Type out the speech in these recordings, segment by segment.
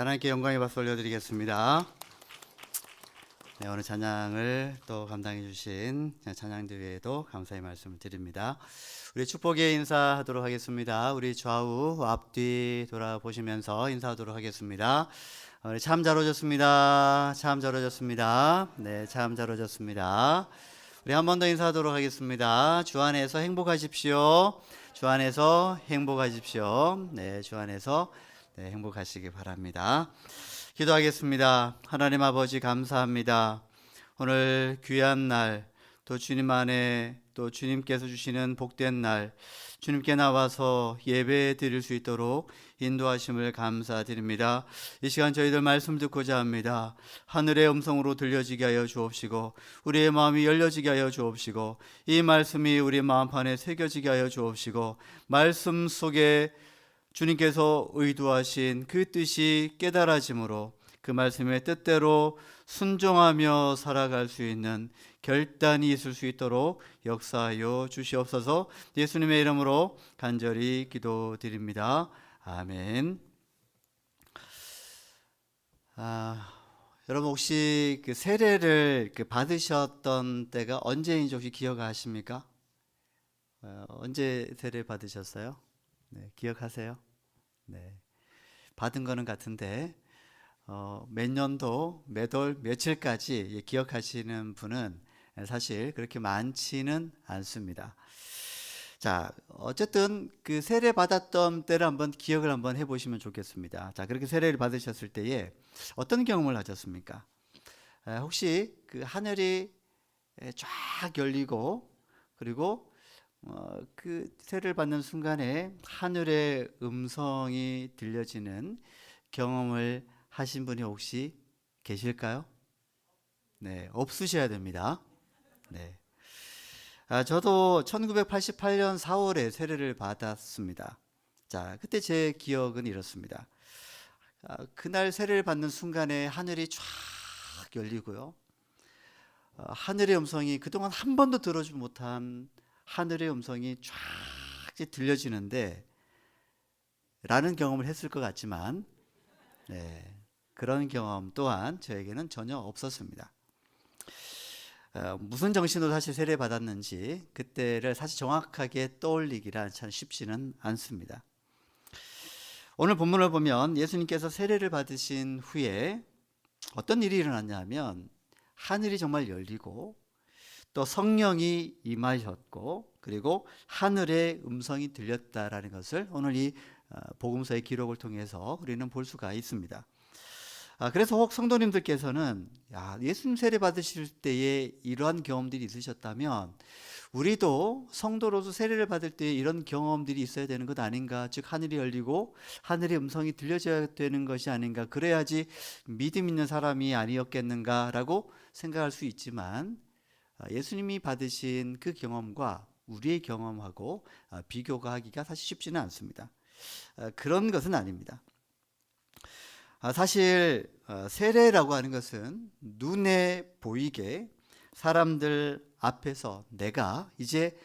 하나님께 영광의 박수 올려드리겠습니다. 네, 오늘 찬양을 또 감당해 주신 찬양대회에도 감사의 말씀을 드립니다. 우리 축복의 인사하도록 하겠습니다. 우리 좌우 앞뒤 돌아보시면서 인사하도록 하겠습니다. 우리 참 잘 오셨습니다. 참 잘 오셨습니다. 네, 참 잘 오셨습니다. 우리 한 번 더 인사하도록 하겠습니다. 주 안에서 행복하십시오. 주 안에서 행복하십시오. 네, 주 안에서 네, 행복하시기 바랍니다. 기도하겠습니다. 하나님 아버지 감사합니다. 오늘 귀한 날, 또 주님 안에 또 주님께서 주시는 복된 날, 주님께 나와서 예배 드릴 수 있도록 인도하심을 감사드립니다. 이 시간 저희들 말씀 듣고자 합니다. 하늘의 음성으로 들려지게 하여 주옵시고, 우리의 마음이 열려지게 하여 주옵시고, 이 말씀이 우리 마음판에 새겨지게 하여 주옵시고, 말씀 속에 주님께서 의도하신 그 뜻이 깨달아짐으로 그 말씀의 뜻대로 순종하며 살아갈 수 있는 결단이 있을 수 있도록 역사하여 주시옵소서 예수님의 이름으로 간절히 기도드립니다. 아멘. 아, 여러분 혹시 그 세례를 그 받으셨던 때가 언제인지 혹시 기억하십니까? 어, 언제 세례 받으셨어요? 네, 기억하세요? 네. 받은 거는 같은데 어, 몇 년도, 몇 월, 며칠까지 예, 기억하시는 분은 사실 그렇게 많지는 않습니다. 자, 어쨌든 그 세례 받았던 때를 한번 기억을 한번 해보시면 좋겠습니다. 자, 그렇게 세례를 받으셨을 때에 어떤 경험을 하셨습니까? 에, 혹시 그 하늘이 에, 쫙 열리고 그리고 어, 그 세례를 받는 순간에 하늘의 음성이 들려지는 경험을 하신 분이 혹시 계실까요? 네, 없으셔야 됩니다. 네. 아, 저도 1988년 4월에 세례를 받았습니다. 자, 그때 제 기억은 이렇습니다. 아, 그날 세례를 받는 순간에 하늘이 쫙 열리고요. 어, 하늘의 음성이 그동안 한 번도 들어주지 못한 하늘의 음성이 쫙 들려지는데 라는 경험을 했을 것 같지만 네, 그런 경험 또한 저에게는 전혀 없었습니다. 어, 무슨 정신으로 사실 세례 받았는지 그때를 사실 정확하게 떠올리기란 참 쉽지는 않습니다. 오늘 본문을 보면 예수님께서 세례를 받으신 후에 어떤 일이 일어났냐면 하늘이 정말 열리고 또 성령이 임하셨고 그리고 하늘의 음성이 들렸다라는 것을 오늘 이 어, 복음서의 기록을 통해서 우리는 볼 수가 있습니다. 아, 그래서 혹 성도님들께서는 야, 예수님 세례 받으실 때에 이러한 경험들이 있으셨다면 우리도 성도로서 세례를 받을 때 이런 경험들이 있어야 되는 것 아닌가? 즉 하늘이 열리고 하늘의 음성이 들려져야 되는 것이 아닌가? 그래야지 믿음 있는 사람이 아니었겠는가라고 생각할 수 있지만 아, 예수님이 받으신 그 경험과 우리의 경험하고 아, 비교가 하기가 사실 쉽지는 않습니다. 아, 그런 것은 아닙니다. 사실 어, 세례라고 하는 것은 눈에 보이게 사람들 앞에서 내가 이제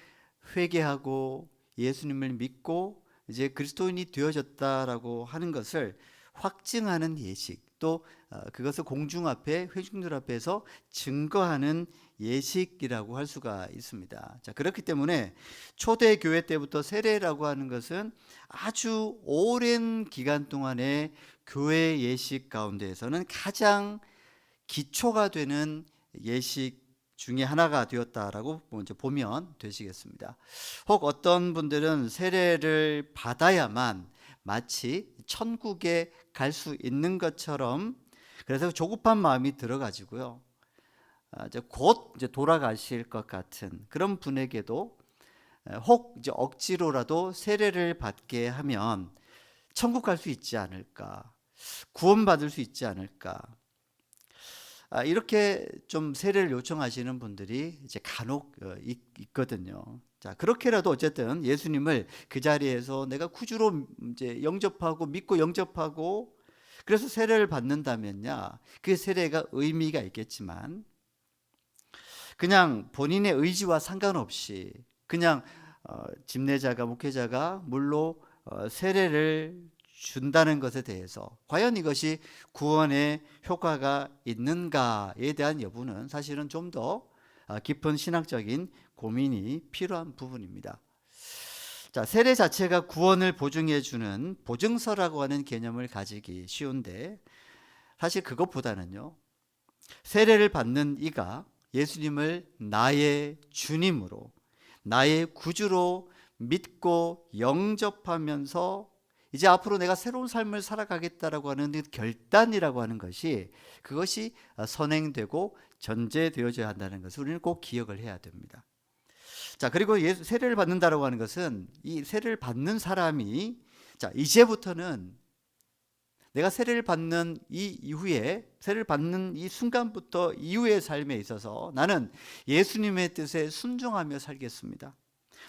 회개하고 예수님을 믿고 이제 그리스도인이 되어졌다라고 하는 것을 확증하는 예식 또 어, 그것을 공중 앞에 회중들 앞에서 증거하는 예식이라고 할 수가 있습니다. 자, 그렇기 때문에 초대 교회 때부터 세례라고 하는 것은 아주 오랜 기간 동안에 교회 예식 가운데에서는 가장 기초가 되는 예식 중에 하나가 되었다라고 먼저 보면 되시겠습니다. 혹 어떤 분들은 세례를 받아야만 마치 천국에 갈 수 있는 것처럼 그래서 조급한 마음이 들어가지고요. 아, 이제 곧 이제 돌아가실 것 같은 그런 분에게도 혹 이제 억지로라도 세례를 받게 하면 천국 갈 수 있지 않을까, 구원받을 수 있지 않을까. 아, 이렇게 좀 세례를 요청하시는 분들이 이제 간혹 어, 있, 거든요 자, 그렇게라도 어쨌든 예수님을 그 자리에서 내가 구주로 이제 영접하고 믿고 영접하고 그래서 세례를 받는다면야 그 세례가 의미가 있겠지만 그냥 본인의 의지와 상관없이 그냥 어, 집내자가 목회자가 물로 어, 세례를 준다는 것에 대해서 과연 이것이 구원에 효과가 있는가에 대한 여부는 사실은 좀더 아, 깊은 신학적인 고민이 필요한 부분입니다. 자, 세례 자체가 구원을 보증해 주는 보증서라고 하는 개념을 가지기 쉬운데 사실 그것보다는요. 세례를 받는 이가 예수님을 나의 주님으로 나의 구주로 믿고 영접하면서 이제 앞으로 내가 새로운 삶을 살아가겠다라고 하는 그 결단이라고 하는 것이 그것이 선행되고 전제되어져야 한다는 것을 우리는 꼭 기억을 해야 됩니다. 자, 그리고 세례를 받는다라고 하는 것은 이 세례를 받는 사람이 자, 이제부터는 내가 세례를 받는 이 이후에 세례를 받는 이 순간부터 이후의 삶에 있어서 나는 예수님의 뜻에 순종하며 살겠습니다.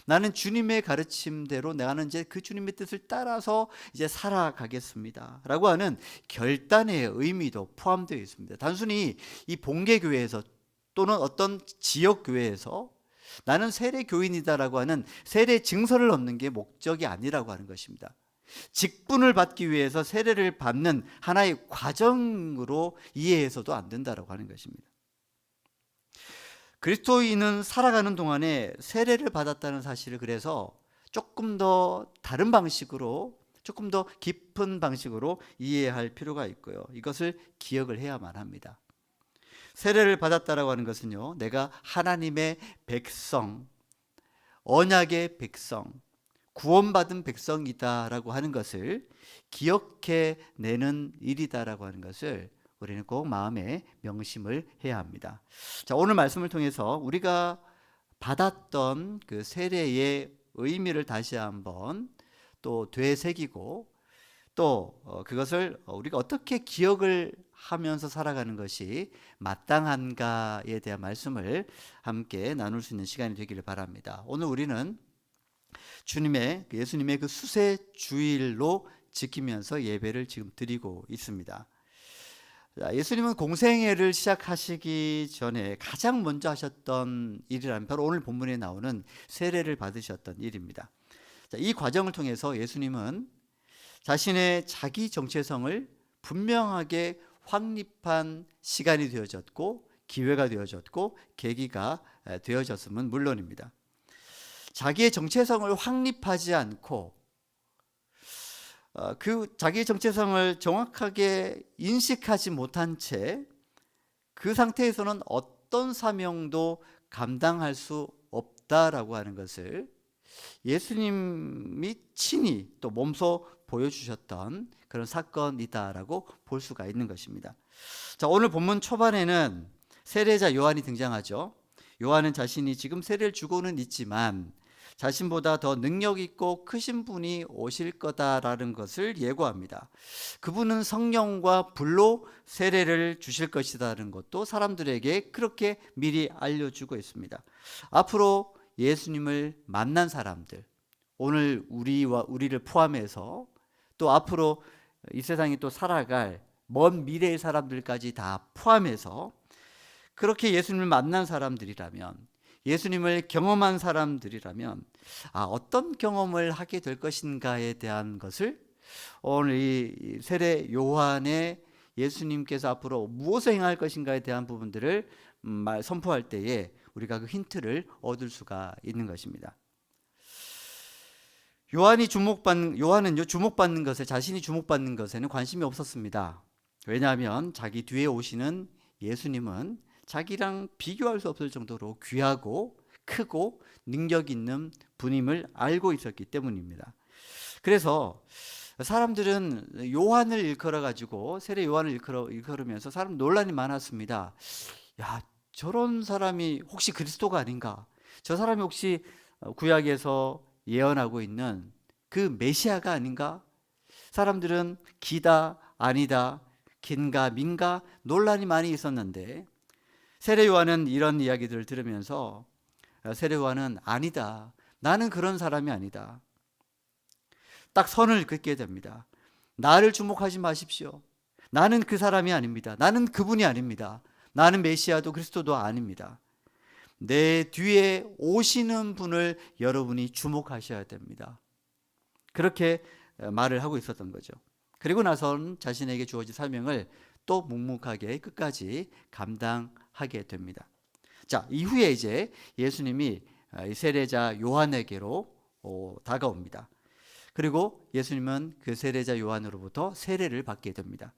나는 주님의 가르침대로 나는 이제 그 주님의 뜻을 따라서 이제 살아가겠습니다. 라고 하는 결단의 의미도 포함되어 있습니다. 단순히 이 봉계교회에서 또는 어떤 지역교회에서 나는 세례 교인이다라고 하는 세례 증서를 얻는 게 목적이 아니라고 하는 것입니다. 직분을 받기 위해서 세례를 받는 하나의 과정으로 이해해서도 안 된다라고 하는 것입니다. 그리스도인은 살아가는 동안에 세례를 받았다는 사실을 그래서 조금 더 다른 방식으로 조금 더 깊은 방식으로 이해할 필요가 있고요. 이것을 기억을 해야만 합니다. 세례를 받았다라고 하는 것은요. 내가 하나님의 백성, 언약의 백성, 구원받은 백성이다라고 하는 것을 기억해 내는 일이다라고 하는 것을 우리는 꼭 마음에 명심을 해야 합니다. 자, 오늘 말씀을 통해서 우리가 받았던 그 세례의 의미를 다시 한번 또 되새기고 또 어, 그것을 우리가 어떻게 기억을 하면서 살아가는 것이 마땅한가에 대한 말씀을 함께 나눌 수 있는 시간이 되기를 바랍니다. 오늘 우리는 주님의 그 예수님의 그 수세 주일로 지키면서 예배를 지금 드리고 있습니다. 예수님은 공생애를 시작하시기 전에 가장 먼저 하셨던 일이라면 바로 오늘 본문에 나오는 세례를 받으셨던 일입니다. 이 과정을 통해서 예수님은 자신의 자기 정체성을 분명하게 확립한 시간이 되어졌고 기회가 되어졌고 계기가 되어졌음은 물론입니다. 자기의 정체성을 확립하지 않고 어, 그 자기의 정체성을 정확하게 인식하지 못한 채 그 상태에서는 어떤 사명도 감당할 수 없다라고 하는 것을 예수님이 친히 또 몸소 보여주셨던 그런 사건이다라고 볼 수가 있는 것입니다. 자, 오늘 본문 초반에는 세례자 요한이 등장하죠. 요한은 자신이 지금 세례를 주고는 있지만 자신보다 더 능력 있고 크신 분이 오실 거다라는 것을 예고합니다. 그분은 성령과 불로 세례를 주실 것이다는 것도 사람들에게 그렇게 미리 알려주고 있습니다. 앞으로 예수님을 만난 사람들, 오늘 우리와 우리를 포함해서 또 앞으로 이 세상에 또 살아갈 먼 미래의 사람들까지 다 포함해서 그렇게 예수님을 만난 사람들이라면 예수님을 경험한 사람들이라면 아, 어떤 경험을 하게 될 것인가에 대한 것을 오늘 이 세례 요한의 예수님께서 앞으로 무엇을 행할 것인가에 대한 부분들을 음, 선포할 때에 우리가 그 힌트를 얻을 수가 있는 것입니다. 요한이 주목받는 요한은요 주목받는 것에 자신이 주목받는 것에는 관심이 없었습니다. 왜냐하면 자기 뒤에 오시는 예수님은 자기랑 비교할 수 없을 정도로 귀하고 크고 능력 있는 분임을 알고 있었기 때문입니다. 그래서 사람들은 요한을 일컬어 가지고 세례 요한을 일컬어 일컬으면서 사람 논란이 많았습니다. 야, 저런 사람이 혹시 그리스도가 아닌가? 저 사람이 혹시 구약에서 예언하고 있는 그 메시아가 아닌가? 사람들은 기다 아니다 긴가 민가 논란이 많이 있었는데 세례 요한은 이런 이야기들을 들으면서 세례 요한은 아니다. 나는 그런 사람이 아니다. 딱 선을 긋게 됩니다. 나를 주목하지 마십시오. 나는 그 사람이 아닙니다. 나는 그분이 아닙니다. 나는 메시아도 그리스도도 아닙니다. 내 뒤에 오시는 분을 여러분이 주목하셔야 됩니다. 그렇게 어, 말을 하고 있었던 거죠. 그리고 나선 자신에게 주어진 사명을 또 묵묵하게 끝까지 감당하게 됩니다. 자, 이후에 이제 예수님이 아, 이 세례자 요한에게로 어, 다가옵니다. 그리고 예수님은 그 세례자 요한으로부터 세례를 받게 됩니다.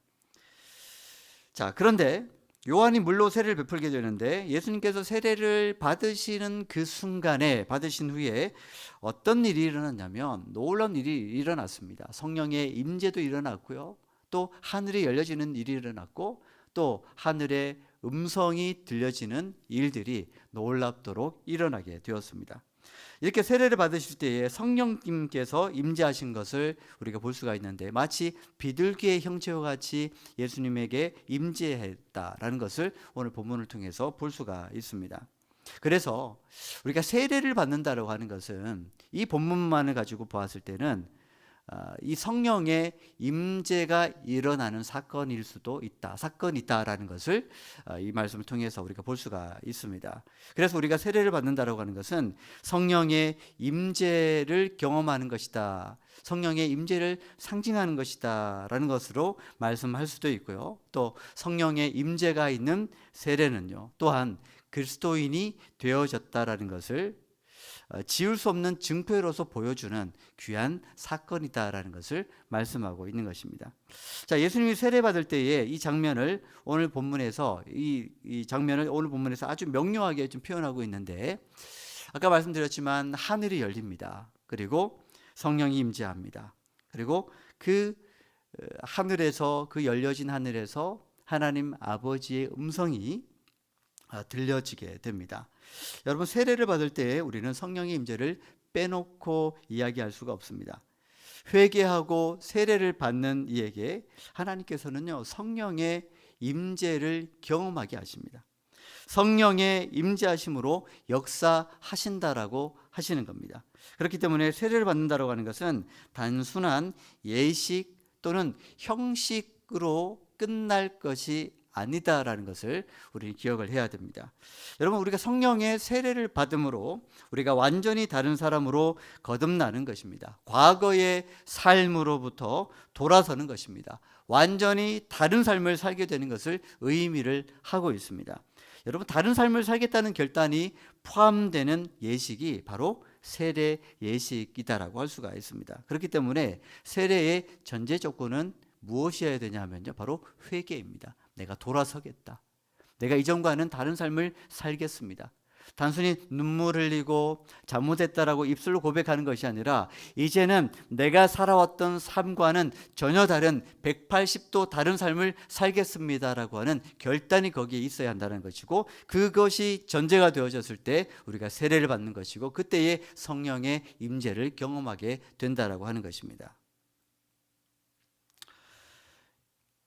자, 그런데 요한이 물로 세례를 베풀게 되는데 예수님께서 세례를 받으시는 그 순간에 받으신 후에 어떤 일이 일어났냐면 놀라운 일이 일어났습니다. 성령의 임재도 일어났고요. 또 하늘이 열려지는 일이 일어났고 또 하늘의 음성이 들려지는 일들이 놀랍도록 일어나게 되었습니다. 이렇게 세례를 받으실 때에 성령님께서 임재하신 것을 우리가 볼 수가 있는데 마치 비둘기의 형체와 같이 예수님에게 임재했다라는 것을 오늘 본문을 통해서 볼 수가 있습니다. 그래서 우리가 세례를 받는다라고 하는 것은 이 본문만을 가지고 보았을 때는 아, 이 성령의 임재가 일어나는 사건일 수도 있다. 사건이 있다라는 것을 아, 이 말씀을 통해서 우리가 볼 수가 있습니다. 그래서 우리가 세례를 받는다라고 하는 것은 성령의 임재를 경험하는 것이다. 성령의 임재를 상징하는 것이다라는 것으로 말씀할 수도 있고요. 또 성령의 임재가 있는 세례는요. 또한 그리스도인이 되어졌다라는 것을 어, 지울 수 없는 증표로서 보여주는 귀한 사건이다라는 것을 말씀하고 있는 것입니다. 자, 예수님이 세례 받을 때에 이 장면을 오늘 본문에서 이, 이 장면을 오늘 본문에서 아주 명료하게 좀 표현하고 있는데 아까 말씀드렸지만 하늘이 열립니다. 그리고 성령이 임재합니다. 그리고 그 어, 하늘에서 그 열려진 하늘에서 하나님 아버지의 음성이 아, 들려지게 됩니다. 여러분 세례를 받을 때 우리는 성령의 임재를 빼놓고 이야기할 수가 없습니다. 회개하고 세례를 받는 이에게 하나님께서는요 성령의 임재를 경험하게 하십니다. 성령의 임재하심으로 역사하신다라고 하시는 겁니다. 그렇기 때문에 세례를 받는다라고 하는 것은 단순한 예식 또는 형식으로 끝날 것이 아니다라는 것을 우리 기억을 해야 됩니다. 여러분 우리가 성령의 세례를 받음으로 우리가 완전히 다른 사람으로 거듭나는 것입니다. 과거의 삶으로부터 돌아서는 것입니다. 완전히 다른 삶을 살게 되는 것을 의미를 하고 있습니다. 여러분 다른 삶을 살겠다는 결단이 포함되는 예식이 바로 세례 예식이다라고 할 수가 있습니다. 그렇기 때문에 세례의 전제 조건은 무엇이어야 되냐면요. 바로 회개입니다. 내가 돌아서겠다. 내가 이전과는 다른 삶을 살겠습니다. 단순히 눈물 흘리고 잘못했다라고 입술로 고백하는 것이 아니라 이제는 내가 살아왔던 삶과는 전혀 다른 180도 다른 삶을 살겠습니다라고 하는 결단이 거기에 있어야 한다는 것이고 그것이 전제가 되어졌을 때 우리가 세례를 받는 것이고 그때의 성령의 임재를 경험하게 된다라고 하는 것입니다.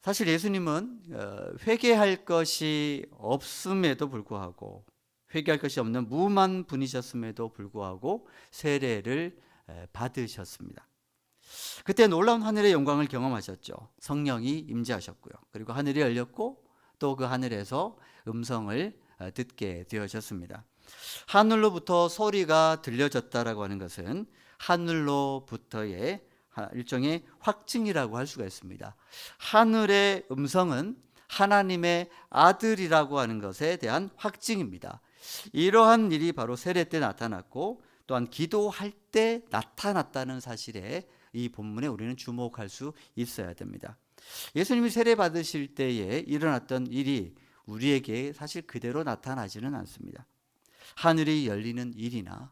사실 예수님은 어, 회개할 것이 없음에도 불구하고 회개할 것이 없는 무만 분이셨음에도 불구하고 세례를 받으셨습니다. 그때 놀라운 하늘의 영광을 경험하셨죠. 성령이 임재하셨고요. 그리고 하늘이 열렸고 또 그 하늘에서 음성을 어, 듣게 되어졌습니다. 하늘로부터 소리가 들려졌다라고 하는 것은 하늘로부터의 일종의 확증이라고 할 수가 있습니다. 하늘의 음성은 하나님의 아들이라고 하는 것에 대한 확증입니다. 이러한 일이 바로 세례 때 나타났고 또한 기도할 때 나타났다는 사실에 이 본문에 우리는 주목할 수 있어야 됩니다. 예수님이 세례 받으실 때에 일어났던 일이 우리에게 사실 그대로 나타나지는 않습니다. 하늘이 열리는 일이나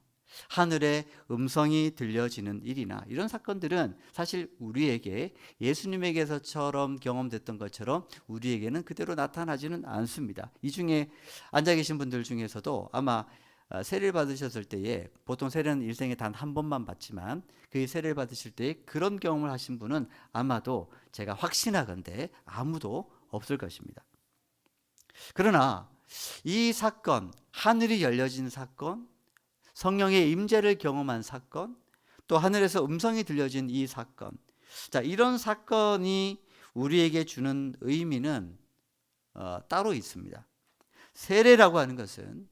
하늘의 음성이 들려지는 일이나 이런 사건들은 사실 우리에게 예수님에게서처럼 경험됐던 것처럼 우리에게는 그대로 나타나지는 않습니다. 이 중에 앉아 계신 분들 중에서도 아마 어, 세례를 받으셨을 때에 보통 세례는 일생에 단 한 번만 받지만 그 세례를 받으실 때 그런 경험을 하신 분은 아마도 제가 확신하건대 아무도 없을 것입니다. 그러나 이 사건, 하늘이 열려진 사건, 성령의 임재를 경험한 사건, 또 하늘에서 음성이 들려진 이 사건. 자, 이런 사건이 우리에게 주는 의미는 어, 따로 있습니다. 세례라고 하는 것은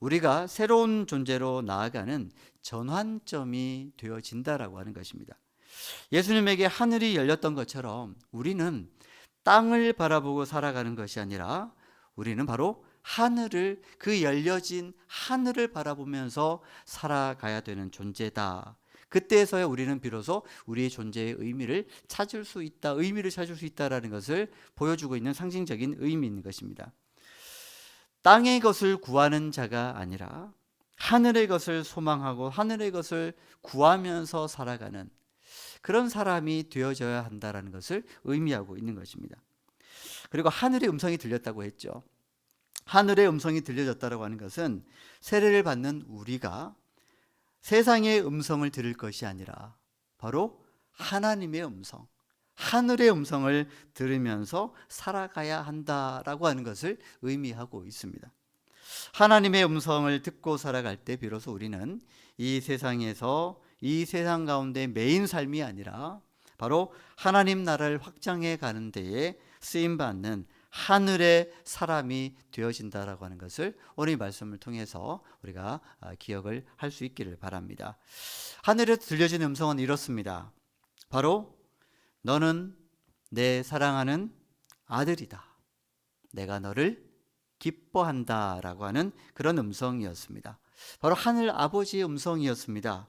우리가 새로운 존재로 나아가는 전환점이 되어진다라고 하는 것입니다. 예수님에게 하늘이 열렸던 것처럼 우리는 땅을 바라보고 살아가는 것이 아니라 우리는 바로 하늘을 그 열려진 하늘을 바라보면서 살아가야 되는 존재다. 그때에서야 우리는 비로소 우리의 존재의 의미를 찾을 수 있다, 의미를 찾을 수 있다라는 것을 보여주고 있는 상징적인 의미인 것입니다. 땅의 것을 구하는 자가 아니라 하늘의 것을 소망하고 하늘의 것을 구하면서 살아가는 그런 사람이 되어져야 한다라는 것을 의미하고 있는 것입니다. 그리고 하늘의 음성이 들렸다고 했죠. 하늘의 음성이 들려졌다고 하는 것은 세례를 받는 우리가 세상의 음성을 들을 것이 아니라 바로 하나님의 음성, 하늘의 음성을 들으면서 살아가야 한다라고 하는 것을 의미하고 있습니다. 하나님의 음성을 듣고 살아갈 때 비로소 우리는 이 세상에서 이 세상 가운데 메인 삶이 아니라 바로 하나님 나라를 확장해 가는 데에 쓰임 받는 하늘의 사람이 되어진다라고 하는 것을 오늘 이 말씀을 통해서 우리가 아, 기억을 할 수 있기를 바랍니다. 하늘에서 들려지는 음성은 이렇습니다. 바로 너는 내 사랑하는 아들이다. 내가 너를 기뻐한다라고 하는 그런 음성이었습니다. 바로 하늘 아버지의 음성이었습니다.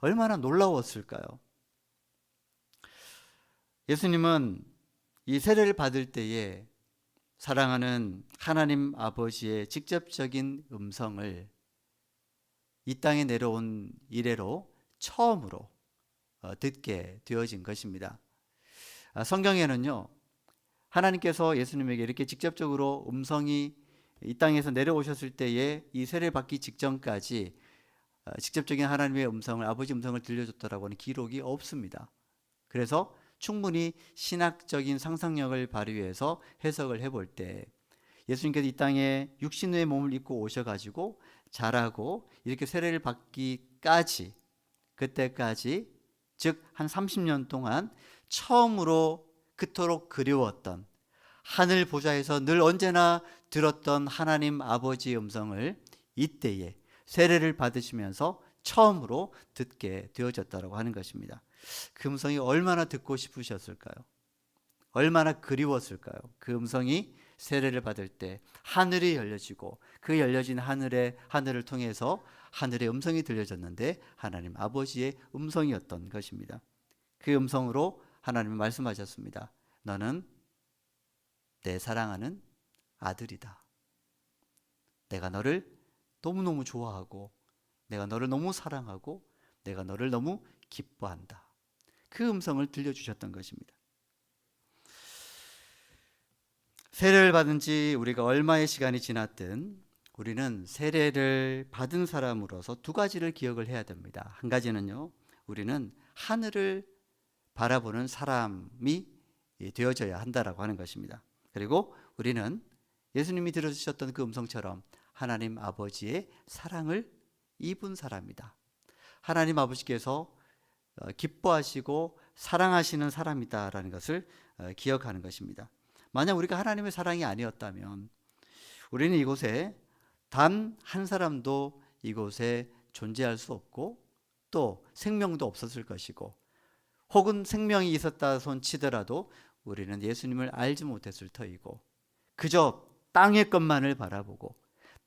얼마나 놀라웠을까요? 예수님은 이 세례를 받을 때에 사랑하는 하나님 아버지의 직접적인 음성을 이 땅에 내려온 이래로 처음으로 어, 듣게 되어진 것입니다. 아, 성경에는요, 하나님께서 예수님에게 이렇게 직접적으로 음성이 이 땅에서 내려오셨을 때에 이 세례 받기 직전까지 어, 직접적인 하나님의 음성을 아버지 음성을 들려줬다라고 하는 기록이 없습니다. 그래서 충분히 신학적인 상상력을 발휘해서 해석을 해볼 때 예수님께서 이 땅에 육신의 몸을 입고 오셔가지고 자라고 이렇게 세례를 받기까지 그때까지 즉 한 30년 동안 처음으로 그토록 그리웠던 하늘 보좌에서 늘 언제나 들었던 하나님 아버지의 음성을 이때에 세례를 받으시면서 처음으로 듣게 되어졌다고 하는 것입니다. 그 음성이 얼마나 듣고 싶으셨을까요? 얼마나 그리웠을까요? 그 음성이 세례를 받을 때 하늘이 열려지고 그 열려진 하늘의 하늘을 통해서 하늘의 음성이 들려졌는데 하나님 아버지의 음성이었던 것입니다. 그 음성으로 하나님이 말씀하셨습니다. 너는 내 사랑하는 아들이다. 내가 너를 너무너무 좋아하고 내가 너를 너무 사랑하고 내가 너를 너무 기뻐한다. 그 음성을 들려주셨던 것입니다. 세례를 받은 지 우리가 얼마의 시간이 지났든 우리는 세례를 받은 사람으로서 두 가지를 기억을 해야 됩니다. 한 가지는요, 우리는 하늘을 바라보는 사람이 되어져야 한다라고 하는 것입니다. 그리고 우리는 예수님이 들어주셨던 그 음성처럼 하나님 아버지의 사랑을 사람이다. 하나님 아버지께서 어, 기뻐하시고 사랑하시는 사람이다라는 것을 어, 기억하는 것입니다. 만약 우리가 하나님의 사랑이 아니었다면 우리는 이곳에 단 한 사람도 이곳에 존재할 수 없고 또 생명도 없었을 것이고 혹은 생명이 있었다 손 치더라도 우리는 예수님을 알지 못했을 터이고 그저 땅의 것만을 바라보고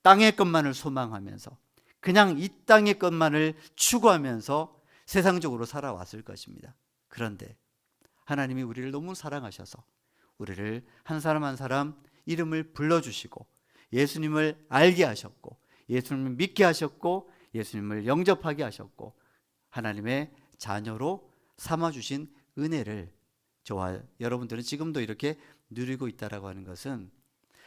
땅의 것만을 소망하면서 그냥 이 땅의 것만을 추구하면서 세상적으로 살아왔을 것입니다. 그런데 하나님이 우리를 너무 사랑하셔서 우리를 한 사람 한 사람 이름을 불러주시고 예수님을 알게 하셨고 예수님을 믿게 하셨고 예수님을 영접하게 하셨고 하나님의 자녀로 삼아주신 은혜를 저와 여러분들은 지금도 이렇게 누리고 있다라고 하는 것은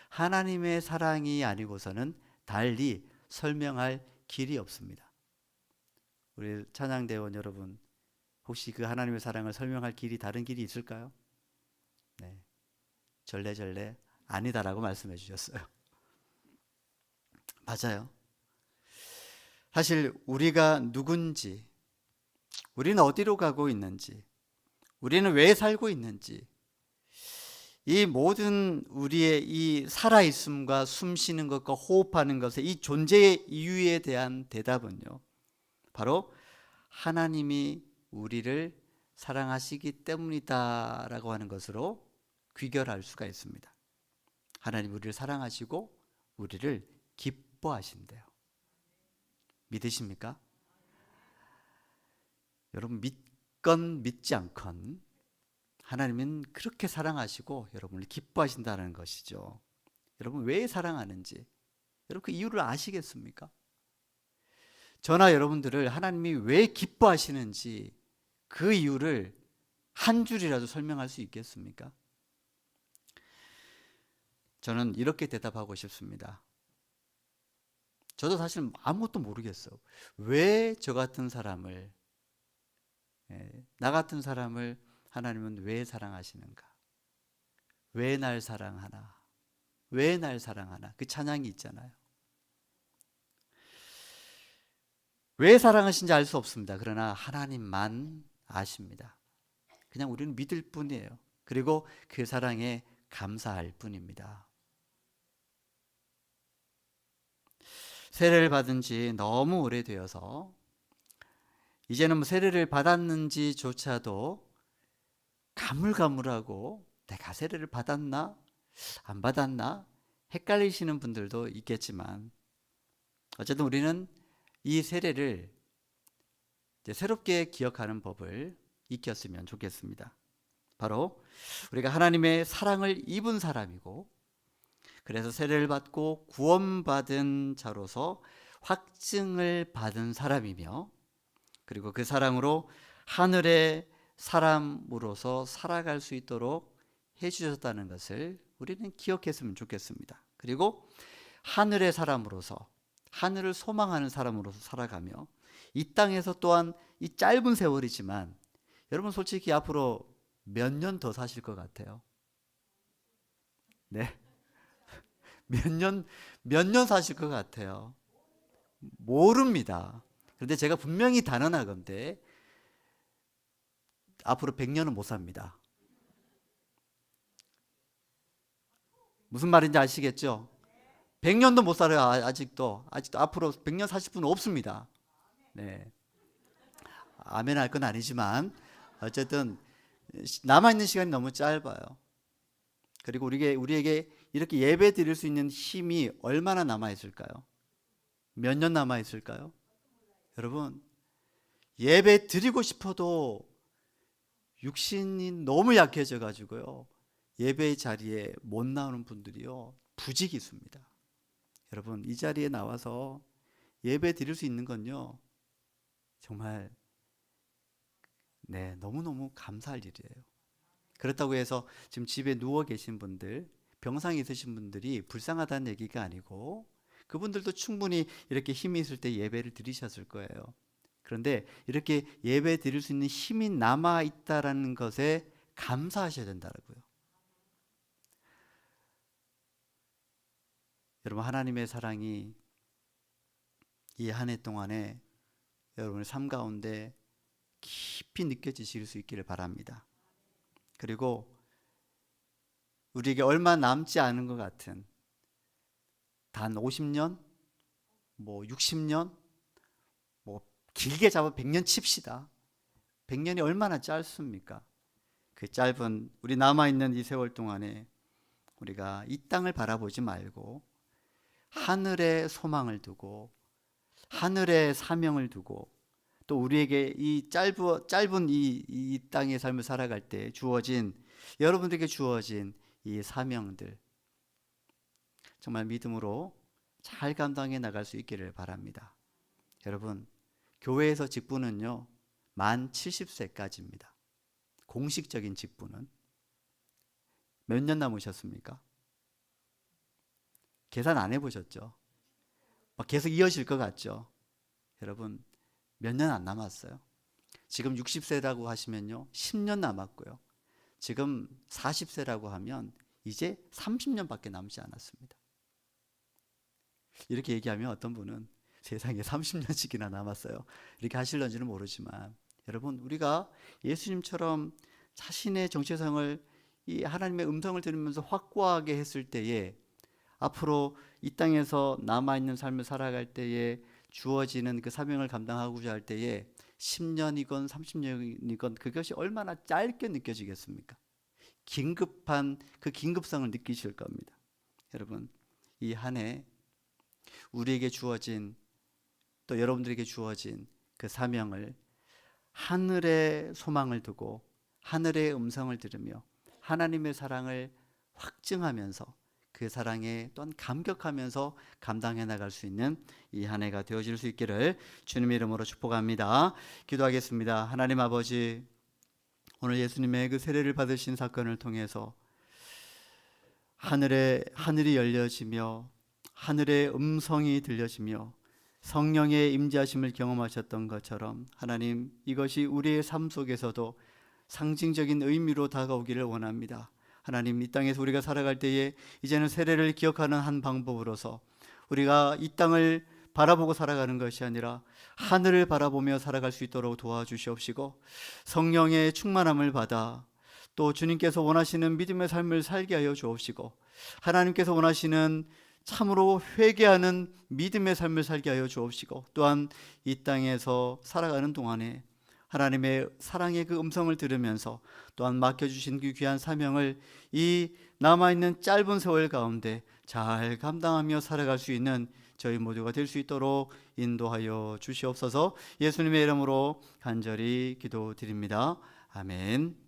하나님의 사랑이 아니고서는 달리 설명할 길이 없습니다. 우리 찬양대원 여러분 혹시 그 하나님의 사랑을 설명할 길이 다른 길이 있을까요? 네. 절레절레 아니다라고 말씀해 주셨어요. 맞아요. 사실 우리가 누군지, 우리는 어디로 가고 있는지, 우리는 왜 살고 있는지, 이 모든 우리의 이 살아있음과 숨 쉬는 것과 호흡하는 것의 이 존재의 이유에 대한 대답은요. 바로 하나님이 우리를 사랑하시기 때문이다라고 하는 것으로 귀결할 수가 있습니다. 하나님 우리를 사랑하시고 우리를 기뻐하신대요. 믿으십니까? 여러분 믿건 믿지 않건 하나님은 그렇게 사랑하시고 여러분을 기뻐하신다는 것이죠. 여러분 왜 사랑하는지 여러분 그 이유를 아시겠습니까? 저나 여러분들을 하나님이 왜 기뻐하시는지 그 이유를 한 줄이라도 설명할 수 있겠습니까? 저는 이렇게 대답하고 싶습니다. 저도 사실 아무것도 모르겠어요. 왜저 같은 사람을, 예, 나 같은 사람을 하나님은 왜 사랑하시는가? 왜 날 사랑하나? 왜 날 사랑하나? 그 찬양이 있잖아요. 왜 사랑하신지 알 수 없습니다. 그러나 하나님만 아십니다. 그냥 우리는 믿을 뿐이에요. 그리고 그 사랑에 감사할 뿐입니다. 세례를 받은 지 너무 오래되어서 이제는 뭐 세례를 받았는지조차도 가물가물하고 내가 세례를 받았나 안 받았나 헷갈리시는 분들도 있겠지만 어쨌든 우리는 이 세례를 새롭게 기억하는 법을 익혔으면 좋겠습니다. 바로 우리가 하나님의 사랑을 입은 사람이고 그래서 세례를 받고 구원받은 자로서 확증을 받은 사람이며 그리고 그 사랑으로 하늘의 사람으로서 살아갈 수 있도록 해주셨다는 것을 우리는 기억했으면 좋겠습니다. 그리고 하늘의 사람으로서 하늘을 소망하는 사람으로서 살아가며 이 땅에서 또한 이 짧은 세월이지만 여러분 솔직히 앞으로 몇 년 더 사실 것 같아요? 네. 몇 년, 몇 년 사실 것 같아요? 모릅니다. 그런데 제가 분명히 단언하건데 앞으로 100년은 못 삽니다. 무슨 말인지 아시겠죠? 100년도 못 살아요. 아- 아직도. 아직도 앞으로 100년 사실 분 없습니다. 네. 아멘 할 건 아니지만 어쨌든 남아 있는 시간이 너무 짧아요. 그리고 우리에게 우리에게 이렇게 예배 드릴 수 있는 힘이 얼마나 남아 있을까요? 몇 년 남아 있을까요? 여러분 예배 드리고 싶어도 육신이 너무 약해져 가지고요. 예배 자리에 못 나오는 분들이요. 부지기수입니다. 여러분 이 자리에 나와서 예배 드릴 수 있는 건요. 정말 네, 너무너무 감사할 일이에요. 그렇다고 해서 지금 집에 누워 계신 분들, 병상에 있으신 분들이 불쌍하다는 얘기가 아니고 그분들도 충분히 이렇게 힘이 있을 때 예배를 드리셨을 거예요. 그런데 이렇게 예배 드릴 수 있는 힘이 남아 있다라는 것에 감사하셔야 된다고요. 여러분 하나님의 사랑이 이 한 해 동안에 여러분의 삶 가운데 깊이 느껴지실 수 있기를 바랍니다. 그리고 우리에게 얼마 남지 않은 것 같은 단 50년, 뭐 60년, 뭐 길게 잡아 100년 칩시다. 100년이 얼마나 짧습니까? 그 짧은 우리 남아 있는 이 세월 동안에 우리가 이 땅을 바라보지 말고 하늘에 소망을 두고 하늘에 사명을 두고 또 우리에게 이 짧은 짧은 이, 이 땅의 삶을 살아갈 때 주어진 여러분들에게 주어진 이 사명들 정말 믿음으로 잘 감당해 나갈 수 있기를 바랍니다. 여러분 교회에서 직분은요 만 70세까지입니다. 공식적인 직분은 몇 년 남으셨습니까? 계산 안 해보셨죠? 막 계속 이어질 것 같죠? 여러분 몇 년 안 남았어요. 지금 60세라고 하시면요. 10년 남았고요. 지금 40세라고 하면 이제 30년밖에 남지 않았습니다. 이렇게 얘기하면 어떤 분은 세상에 30년씩이나 남았어요. 이렇게 하실런지는 모르지만 여러분 우리가 예수님처럼 자신의 정체성을 이 하나님의 음성을 들으면서 확고하게 했을 때에 앞으로 이 땅에서 남아 있는 삶을 살아갈 때에 주어지는 그 사명을 감당하고자 할 때에 10년이건 30년이건 그것이 얼마나 짧게 느껴지겠습니까? 긴급한 그 긴급성을 느끼실 겁니다. 여러분, 이 한 해 우리에게 주어진 또 여러분들에게 주어진 그 사명을 하늘의 소망을 두고 하늘의 음성을 들으며 하나님의 사랑을 확증하면서 그 사랑에 또한 감격하면서 감당해 나갈 수 있는 이 한 해가 되어질 수 있기를 주님의 이름으로 축복합니다. 기도하겠습니다. 하나님 아버지 오늘 예수님의 그 세례를 받으신 사건을 통해서 하늘에 하늘이 열려지며 하늘의 음성이 들려지며 성령의 임재하심을 경험하셨던 것처럼 하나님 이것이 우리의 삶 속에서도 상징적인 의미로 다가오기를 원합니다. 하나님 이 땅에서 우리가 살아갈 때에 이제는 세례를 기억하는 한 방법으로서 우리가 이 땅을 바라보고 살아가는 것이 아니라 하늘을 바라보며 살아갈 수 있도록 도와주시옵시고 성령의 충만함을 받아 또 주님께서 원하시는 믿음의 삶을 살게 하여 주옵시고 하나님께서 원하시는 참으로 회개하는 믿음의 삶을 살게 하여 주옵시고 또한 이 땅에서 살아가는 동안에 하나님의 사랑의 그 음성을 들으면서 또한 맡겨주신 그 귀한 사명을 이 남아있는 짧은 세월 가운데 잘 감당하며 살아갈 수 있는 저희 모두가 될 수 있도록 인도하여 주시옵소서 예수님의 이름으로 간절히 기도드립니다. 아멘.